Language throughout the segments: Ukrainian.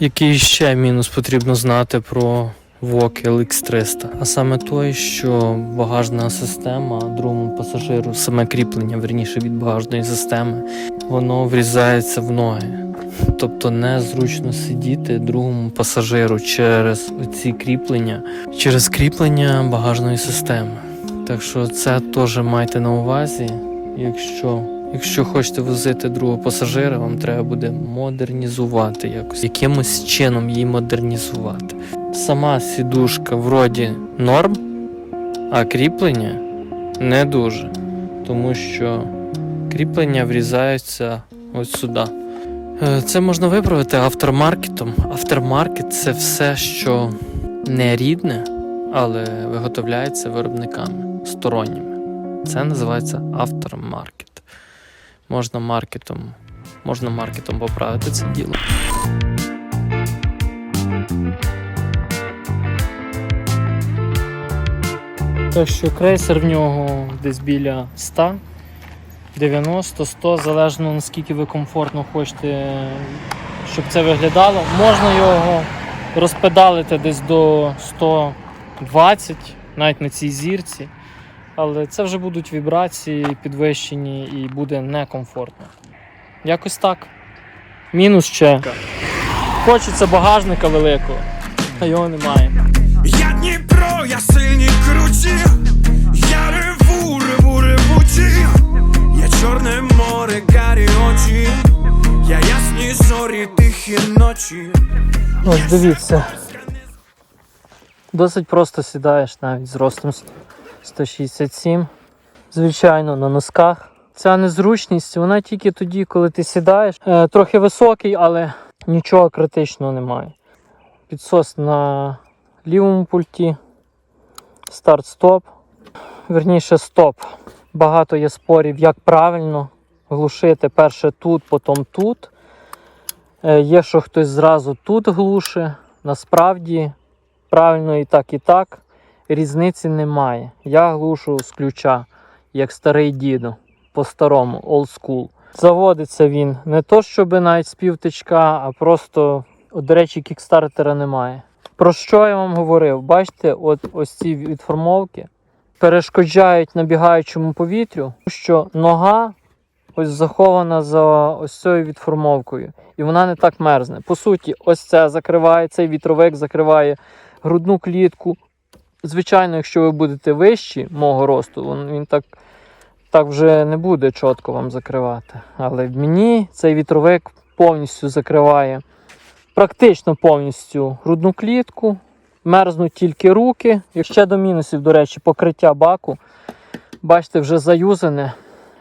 Який ще мінус потрібно знати про VOK LX300? А саме той, що багажна система другому пасажиру, саме кріплення, верніше від багажної системи, воно врізається в ноги. Тобто незручно сидіти другому пасажиру через ці кріплення, через кріплення багажної системи. Так що це теж майте на увазі, якщо Якщо хочете возити другого пасажира, вам треба буде модернізувати якось, якимось чином її модернізувати. Сама сідушка вроді норм, а кріплення не дуже. Тому що кріплення врізаються ось сюди. Е, Це можна виправити автормаркетом. Автормаркет це все, що не рідне, але виготовляється виробниками сторонніми. Це називається автормаркет можна маркетом, можна маркетом поправити це діло. Так що крейсер в нього десь біля 100, 90, 100, залежно наскільки ви комфортно хочете, щоб це виглядало. Можна його розпедалити десь до 120, навіть на цій зірці. Але це вже будуть вібрації підвищені і буде некомфортно. Якось так. Мінус ще. Хочеться багажника великого, а його немає. Я Дніпро, я сильні круті, я реву, реву, ревучі, я чорне море, карі очі, я ясні зорі, тихі ночі. Ось дивіться. Досить просто сідаєш навіть з ростом 167. Звичайно, на носках. Ця незручність, вона тільки тоді, коли ти сідаєш. Е, трохи високий, але нічого критичного немає. Підсос на лівому пульті. Старт-стоп. Верніше стоп. Багато є спорів, як правильно глушити перше тут, потім тут. Е, Є, що хтось зразу тут глуше. Насправді правильно і так, і так. Різниці немає. Я глушу з ключа, як старий дідо, по-старому, school. Заводиться він не то, щоб навіть з півтичка, а просто, до речі, кікстартера немає. Про що я вам говорив? Бачите, от ось ці відформовки перешкоджають набігаючому повітрю, що нога ось захована за ось цією відформовкою, і вона не так мерзне. По суті, ось це закриває, цей вітровик закриває грудну клітку. Звичайно, якщо ви будете вищі мого росту, він, так, так вже не буде чітко вам закривати. Але мені цей вітровик повністю закриває, практично повністю грудну клітку, мерзнуть тільки руки. Ще до мінусів, до речі, покриття баку. Бачите, вже заюзане.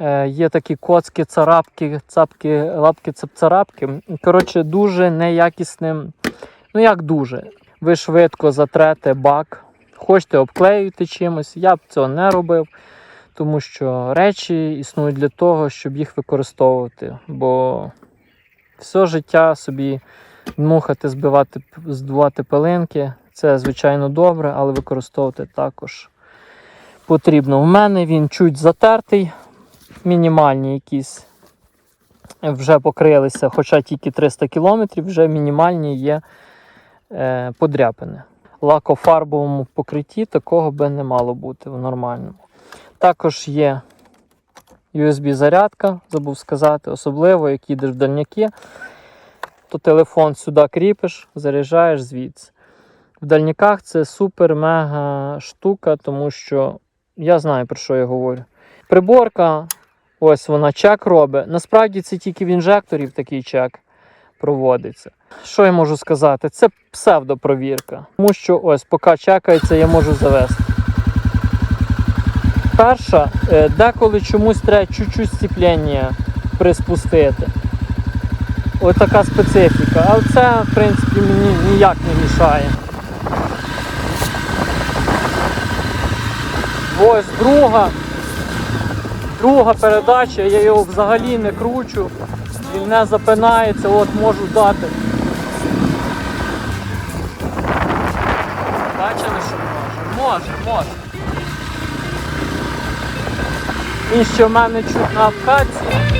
Е, є такі коцки, царапки, цапки, лапки, цапцарапки. Коротше, дуже неякісним. Ну як дуже? Ви швидко затрете бак, хочете обклеюєте чимось. Я б цього не робив, тому що речі існують для того, щоб їх використовувати. Бо все життя собі дмухати, збивати, здувати пилинки це звичайно добре, але використовувати також потрібно. У мене він чуть затертий, мінімальні якісь вже покрилися, хоча тільки 300 км, вже мінімальні є е, подряпини. Лакофарбовому покритті такого би не мало бути в нормальному. Також є USB-зарядка, забув сказати, особливо, як їдеш в дальняки, то телефон сюди кріпиш, заряджаєш звідси. В дальняках це супер-мега штука, тому що я знаю про що я говорю. Приборка, ось вона чек робить. Насправді це тільки в інжекторів такий чек проводиться. Що я можу сказати? Це псевдопровірка. Тому що ось, поки чекається, я можу завести. Перша, е, деколи чомусь треба чуть-чуть сцеплення приспустити. Ось така специфіка. Але це, в принципі, мені ніяк не мішає. Ось друга. Друга передача, я його взагалі не кручу. Він не запинається, от можу дати. Бачили, що може? Може, може. І що в мене чуть на обкатці.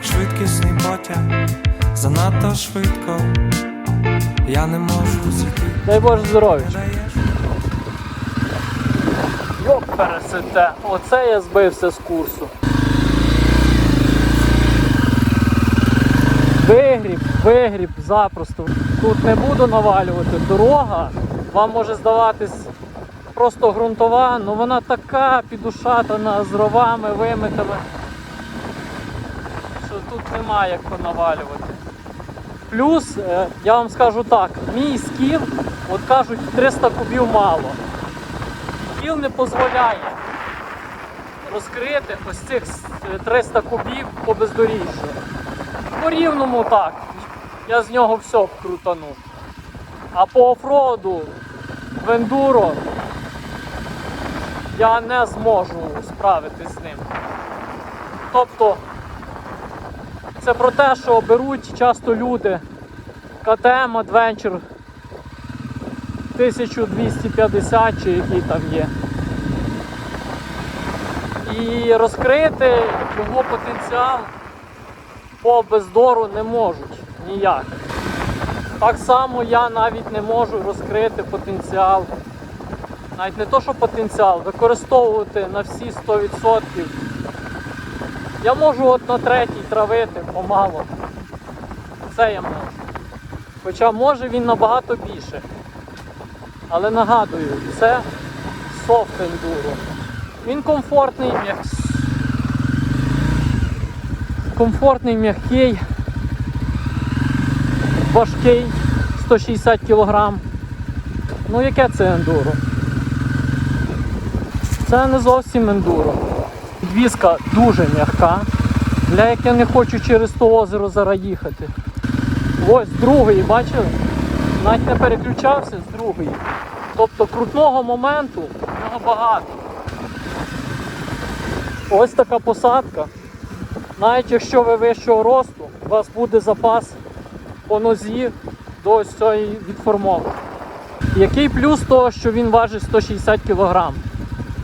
Швидкісний потяг, занадто швидко, я не можу зійти. Дай Боже здоров'я. Йоп, пересете. Оце я збився з курсу. Вигріб, вигріб, запросто. Тут не буду навалювати. Дорога вам може здаватись просто ґрунтова, але вона така підушатана з ровами, вимитами, тут немає як понавалювати. Плюс, е, я вам скажу так, мій скіл, от кажуть, 300 кубів мало. Кіл не дозволяє розкрити ось цих е, 300 кубів по бездоріжжю. По рівному так. Я з нього все вкрутанув. А по офроду в ендуро я не зможу справитись з ним. Тобто це про те, що беруть часто люди КТМ Adventure 1250 чи який там є. І розкрити його потенціал по бездору не можуть ніяк. Так само я навіть не можу розкрити потенціал. Навіть не то, що потенціал, використовувати на всі 100%. Я можу от на третій травити помало. Це я можу. Хоча може він набагато більше. Але нагадую, це софт ендуро. Він комфортний, м'як... комфортний, м'який, важкий, 160 кг. Ну яке це ендуро? Це не зовсім ендуро. Підвізка дуже м'яка. Для як я не хочу через то озеро зараз їхати. Ось другий, бачили? Навіть не переключався з другої. Тобто крутного моменту в нього багато. Ось така посадка. Навіть якщо ви вищого росту, у вас буде запас по нозі до ось цієї відформовки. Який плюс того, що він важить 160 кг?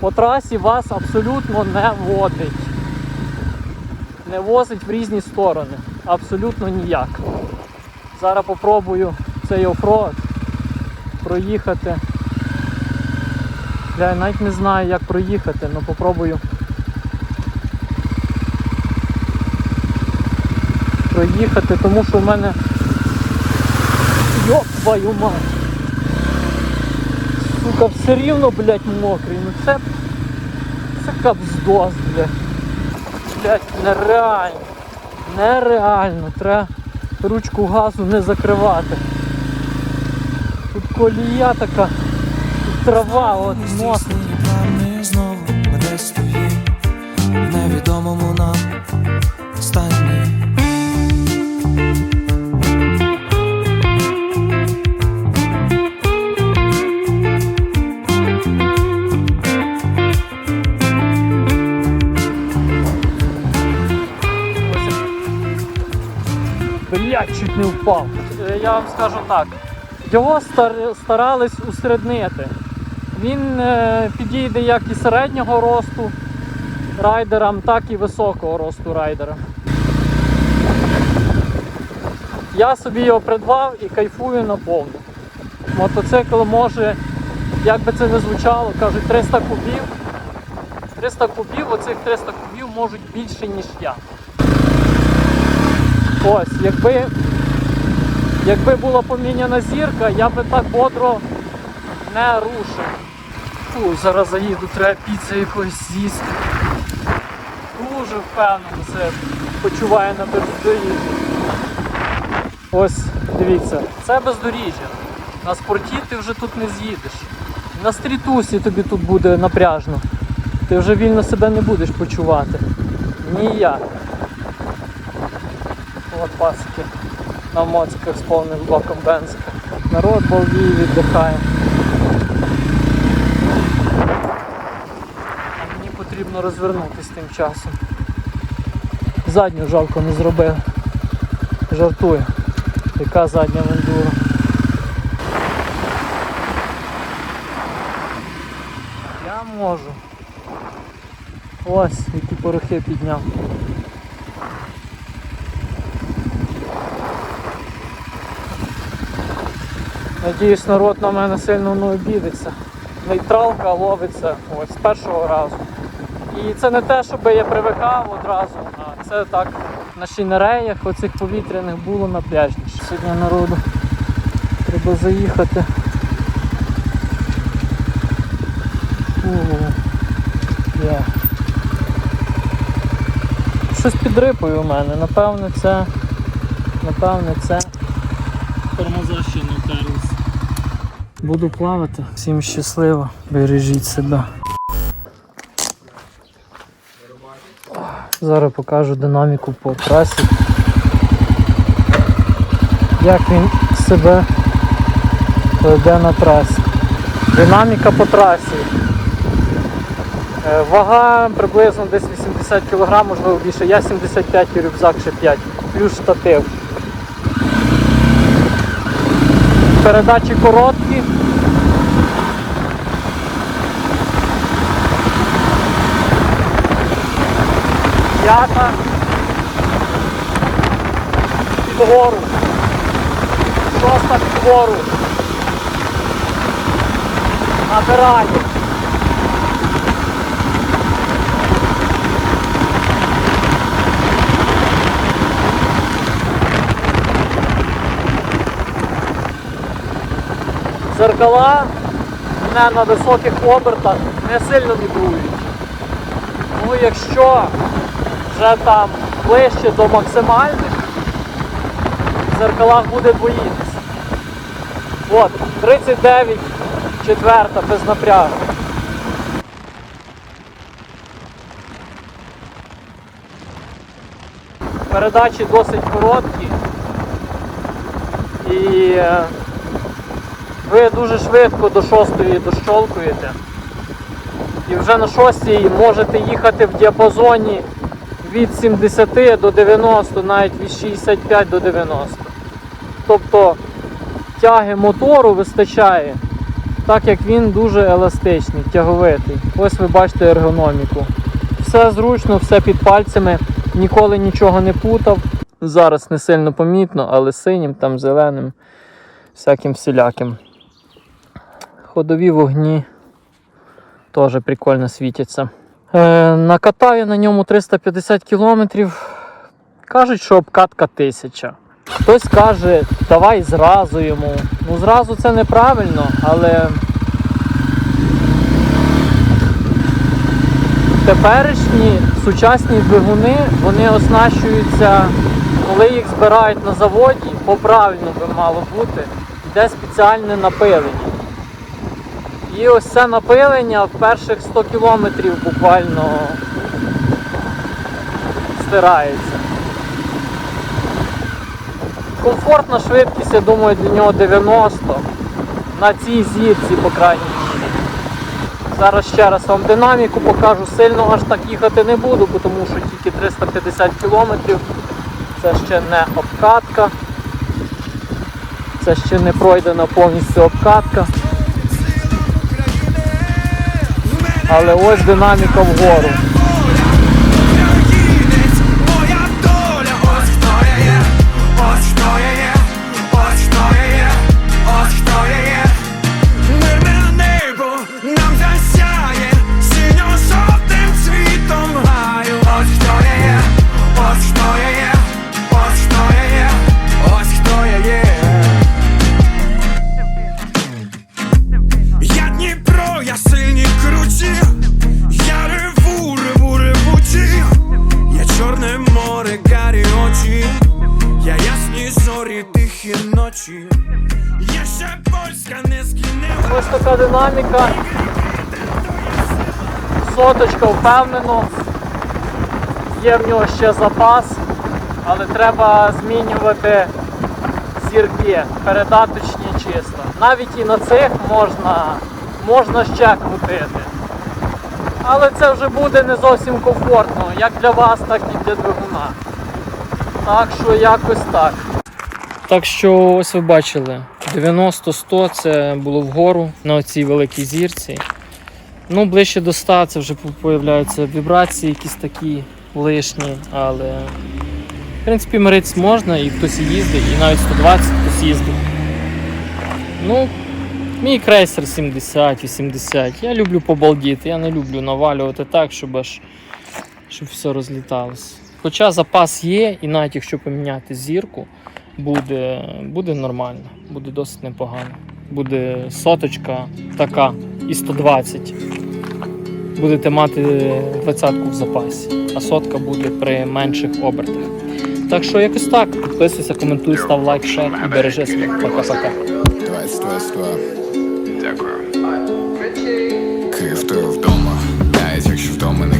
По трасі вас абсолютно не водить. Не возить в різні сторони. Абсолютно ніяк. Зараз попробую цей офроад проїхати. Я навіть не знаю як проїхати, але попробую проїхати, тому що в мене Йоп твою мать! Сука, все рівно, блядь, мокрий. Ну це. Це капздос, блядь. Блядь, нереально. Нереально. Треба ручку газу не закривати. Тут колія така, тут трава, от нос. Знову ми десь в невідомому нам стані. Блять, чуть не впав. Е, Я вам скажу так. Його стар- старались усереднити. Він е, підійде як і середнього росту райдерам, так і високого росту райдерам. Я собі його придбав і кайфую наповну. Мотоцикл може, як би це не звучало, кажуть 300 кубів. 300 кубів, оцих 300 кубів можуть більше, ніж я. Ось, якби, якби була поміняна зірка, я би так бодро не рушив. Фу, зараз заїду, треба піци якоїсь з'їсти. Дуже впевнено це почуває на бездоріжжі. Ось, дивіться, це бездоріжжя. На спорті ти вже тут не з'їдеш. На стрітусі тобі тут буде напряжно. Ти вже вільно себе не будеш почувати. Ніяк. От пасики на моциках з повним блоком бензика. Народ балдіє, віддихає. А мені потрібно розвернутися тим часом. Задню жалко не зробив. Жартую. Яка задня вендура. Я можу. Ось, які порохи підняв. Надіюсь, народ на мене сильно не обідеться. Нейтралка ловиться ось з першого разу. І це не те, щоб я привикав одразу, а це так на шінереях оцих повітряних було на пляжніше. Сьогодні народу треба заїхати. Щось під рипою у мене. Напевне, це. Напевне, це. Тормоза ще не втерлись. Буду плавати. Всім щасливо. Бережіть себе. Зараз покажу динаміку по трасі. Як він себе веде на трасі. Динаміка по трасі. Е, Вага приблизно десь 80 кг, можливо більше. Я 75 і рюкзак ще 5. Плюс штатив. Передачі короткі. П'ята. Підгору. Шоста під гору. Зеркала не на високих обертах не сильно вібрують. Ну якщо вже там ближче до максимальних, в зеркалах буде двоїтися. От, 39, четверта, без напрягу. Передачі досить короткі. І е, ви дуже швидко до шостої дощолкуєте. І вже на шостій можете їхати в діапазоні від 70 до 90, навіть від 65 до 90. Тобто тяги мотору вистачає, так як він дуже еластичний, тяговитий. Ось ви бачите ергономіку. Все зручно, все під пальцями, ніколи нічого не путав. Зараз не сильно помітно, але синім, там зеленим, всяким всіляким. Ходові вогні теж прикольно світяться. Е, накатаю на ньому 350 кілометрів. Кажуть, що обкатка 1000. Хтось каже, давай зразу йому. Ну зразу це неправильно, але теперішні сучасні двигуни вони оснащуються, коли їх збирають на заводі, по правильно би мало бути, йде спеціальне напилення. І ось це напилення в перших 100 кілометрів буквально стирається. Комфортна швидкість, я думаю, для нього 90. На цій зірці, по крайній мірі. Зараз ще раз вам динаміку покажу. Сильно аж так їхати не буду, тому що тільки 350 кілометрів. Це ще не обкатка. Це ще не пройдена повністю обкатка. Але ось динаміка вгору. Зорі, тихі ночі, я ще польська не скине. Ось така динаміка. Соточка впевнено. Є в нього ще запас, але треба змінювати зірки, передаточні чисто. Навіть і на цих можна, можна ще крутити. Але це вже буде не зовсім комфортно, як для вас, так і для двигуна. Так що якось так. Так що ось ви бачили, 90-100 це було вгору на цій великій зірці. Ну, ближче до 100 це вже появляються вібрації, якісь такі лишні, але в принципі мирити можна і хтось їздить, і навіть 120 хтось їздить. Ну, Мій крейсер 70-80. Я люблю побалдіти, я не люблю навалювати так, щоб аж щоб все розліталось. Хоча запас є, і навіть якщо поміняти зірку буде буде нормально, буде досить непогано. Буде соточка така і 120. Будете мати двадцятку в запасі, а сотка буде при менших обертах. Так що якось так. Підписуйся, коментуй, став лайк, шер і бережи себе. Пока-пока. Дякую. Київ, ти вдома, навіть якщо вдома не